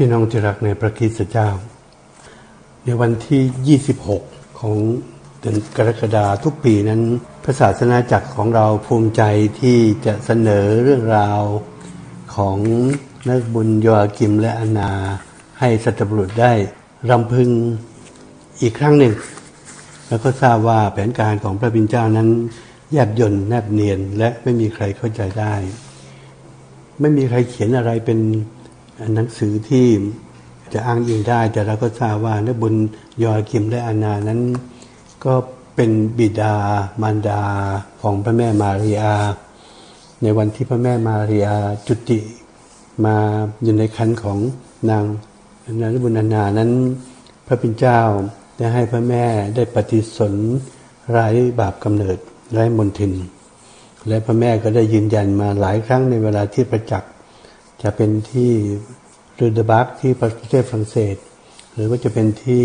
พี่น้องที่รักในพระคริสตเจ้า ในวันที่ 26 ของเดือนกรกฎาทุกปีนั้น พระศาสนาจักรของเราภูมิใจที่จะเสนอเรื่องราวของนักบุญโยอากิมและอนา ให้สัตบุรุษได้รำพึงอีกครั้งหนึ่ง แล้วก็ทราบว่าแผนการของพระบิณเจ้านั้นแยบยนต์แนบเนียนและไม่มีใครเข้าใจได้ ไม่มีใครเขียนอะไรเป็น หนังสือที่จะอ้างอิงได้ แต่เราก็ทราบว่านบุญยอคิมและอานานั้น ก็เป็นบิดามารดาของพระแม่มารีอา ในวันที่พระแม่มารีอาจุติมาอยู่ในคันของนางนางบุญอานานั้น พระปิณเจ้าได้ให้พระแม่ได้ปฏิสนไร้บาปกำเนิดไร้มนทิน และพระแม่ก็ได้ยืนยันมาหลายครั้งในเวลาที่ประจักษ์ จะเป็นที่รูเดบักที่ประเทศฝรั่งเศส หรือว่าจะเป็นที่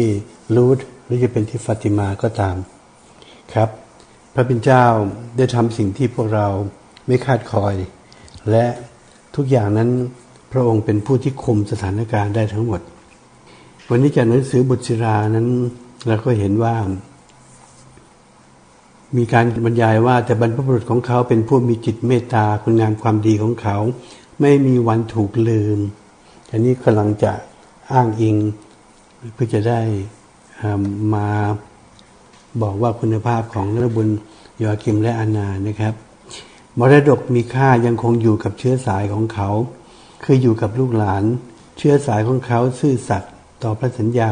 ลูดหรือจะเป็นที่ฟาติมาก็ตามครับ พระเป็นเจ้าได้ทำสิ่งที่พวกเราไม่คาดคอย และทุกอย่างนั้นพระองค์เป็นผู้ที่คุมสถานการณ์ได้ทั้งหมด วันนี้จากหนังสือบุตรศิรานั้นเราก็เห็นว่า มีการบรรยายว่าแต่บรรพบุรุษของเขาเป็นผู้มีจิตเมตตาคุณงามความดีของเขา ไม่มีวันถูกลืม อันนี้กำลังจะอ้างอิงเพื่อจะได้มาบอกว่าคุณภาพของนรบุญยอคิมและอานานะครับมรดกมีค่ายังคงอยู่กับเชื้อสายของเขา คืออยู่กับลูกหลาน เชื้อสายของเขาซื่อสัตย์ต่อพระสัญญา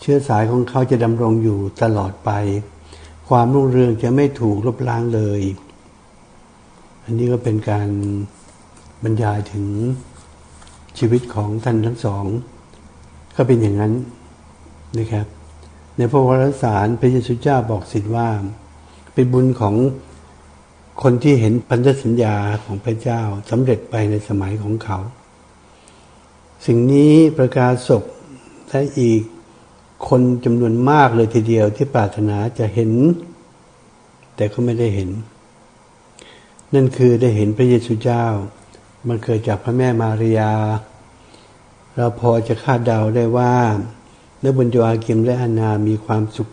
เชื้อสายของเขาจะดำรงอยู่ตลอดไป ความรุ่งเรืองจะไม่ถูกลบล้างเลย อันนี้ก็เป็นการ บรรยายถึงชีวิตของท่านทั้งสอง ก็เป็นอย่างนั้นนะครับ ในพระวรสารพระเยซูเจ้าบอกสิทธิ์ว่า เป็นบุญของคนที่เห็นพันธสัญญาของพระเจ้าสำเร็จไปในสมัยของเขา สิ่งนี้ประกาศศพและอีกคนจำนวนมากเลยทีเดียวที่ปรารถนาจะเห็น แต่ก็ไม่ได้เห็น นั่นคือได้เห็นพระเยซูเจ้า มันเกิดจากพระแม่มารียา เราพอจะคาดเดาได้ว่าเนบุญโยอากิมและอานามีความสุข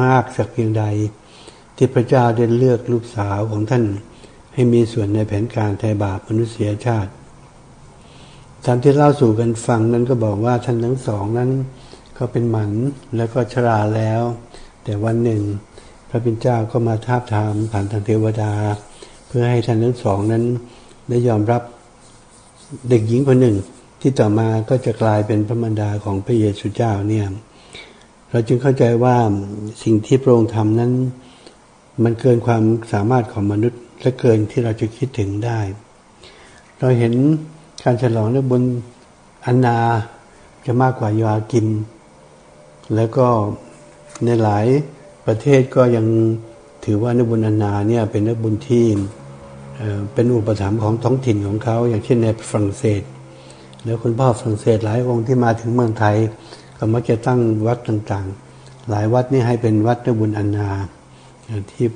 มากสักเพียงใด ที่พระเจ้าได้เลือกลูกสาวของท่านให้มีส่วนในแผนการไถ่บาปมนุษยชาติตามที่เล่าสู่กันฟังนั้นก็บอกว่าท่านทั้งสองนั้นก็เป็นหมันแล้วก็ชราแล้ว แต่วันหนึ่ง พระบิณเจ้าก็มาทาบทามผ่านทางเทวดา เพื่อให้ท่านทั้งสองนั้นได้ยอมรับ เด็กหญิงคนหนึ่งที่ต่อมาก็จะกลายเป็นพระมารดาของพระเยซูเจ้าเนี่ยเราจึงเข้าใจว่าสิ่งที่พระองค์ทำนั้น มันเกินความสามารถของมนุษย์และเกินที่เราจะคิดถึงได้ เราเห็นการฉลองในบนอันนาจะมากกว่ายากิม แล้วก็ในหลายประเทศก็ยังถือว่านบุญอันนาเนี่ยเป็นนบุญที่ เป็นอุปถัมภ์ของท้องถิ่นของเขาอย่างเช่นในฝรั่งเศส แล้วคุณพ่อฝรั่งเศสหลายองค์ที่มาถึงเมืองไทย ก็มักจะตั้งวัดต่างๆ หลายวัดนี่ให้เป็นวัดนบุญอันนาที่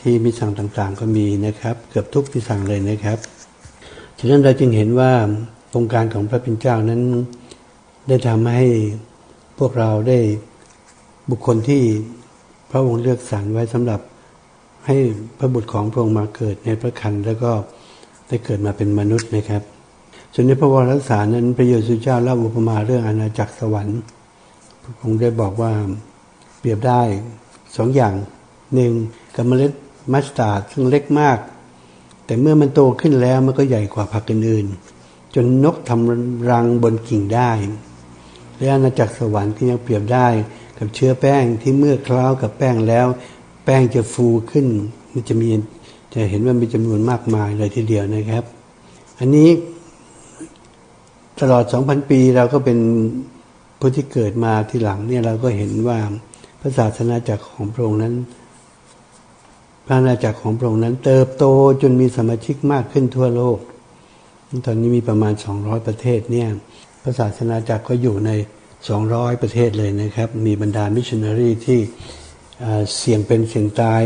ที่มิสั่งต่างๆ ก็มีนะครับ เกือบทุกมิสั่งเลยนะครับฉะนั้นเราจึงเห็นว่าโครงการของพระเป็นเจ้านั้นได้ทำให้พวกเราได้บุคคลที่พระองค์เลือกสรรไว้สำหรับ ให้พระบุตรของพระองค์มาเกิดในพระคันแล้วก็ได้เกิดมาเป็นมนุษย์นะครับส่วนในพระวรสารนั้นพระเยซูเจ้าเล่าอุปมาเรื่องอาณาจักรสวรรค์พระองค์ได้บอกว่าเปรียบได้สองอย่างหนึ่งกับเมล็ดมัสตาร์ดซึ่งเล็กมาก แต่เมื่อมันโตขึ้นแล้วมันก็ใหญ่กว่าผักอื่นๆจนนกทำรังบนกิ่งได้และอาณาจักรสวรรค์ที่ยังเปรียบได้กับเชื้อแป้งที่เมื่อคล้ากับแป้งแล้ว ป้งจะฟูขึ้น มันจะมีจะเห็นว่ามีจำนวนมากมายเลยทีเดียวนะครับ อันนี้ตลอด 2,000 ปีเราก็เป็นผู้ที่เกิดมาทีหลังเนี่ยเราก็เห็นว่าพระศาสนาจักรของพระองค์นั้น พระนาจักรของพระองค์นั้น เติบโตจนมีสมาชิกมากขึ้นทั่วโลก ตอนนี้มีประมาณ 200 ประเทศเนี่ยพระศาสนาจักรก็อยู่ใน 200 ประเทศเลยนะครับ มีบรรดามิชชันนารีที่ เสี่ยงเป็นเสี่ยงตาย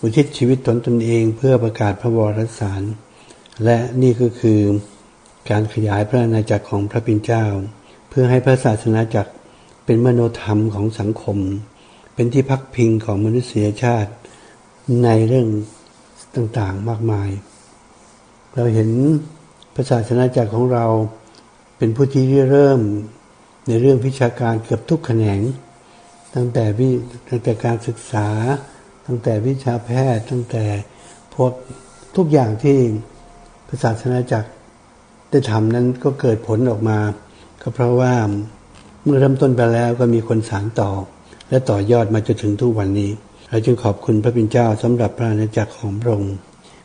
อุทิศชีวิตตนตนเองเพื่อประกาศพระวรสาร และนี่ก็คือการขยายพระอาณาจักรของพระปิณเจ้า เพื่อให้พระศาสนาจักรเป็นมโนธรรมของสังคม เป็นที่พักพิงของมนุษยชาติในเรื่องต่างๆมากมาย เราเห็นพระศาสนาจักรของเราเป็นผู้ที่เริ่มในเรื่องวิชาการเกือบทุกแขนง ตั้งแต่วิตั้งแต่การศึกษา ตั้งแต่วิชาแพทย์ ตั้งแต่พวกทุกอย่างที่พระศาสนาจักรได้ทำนั้นก็เกิดผลออกมา ก็เพราะว่าเมื่อเริ่มต้นไปแล้วก็มีคนสานต่อ และต่อยอดมาจนถึงทุกวันนี้เราจึงขอบคุณพระบิดาเจ้าสำหรับพระอาณาจักรของพระองค์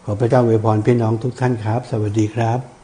ขอพระเจ้าอวยพรพี่น้องทุกท่านครับ สวัสดีครับ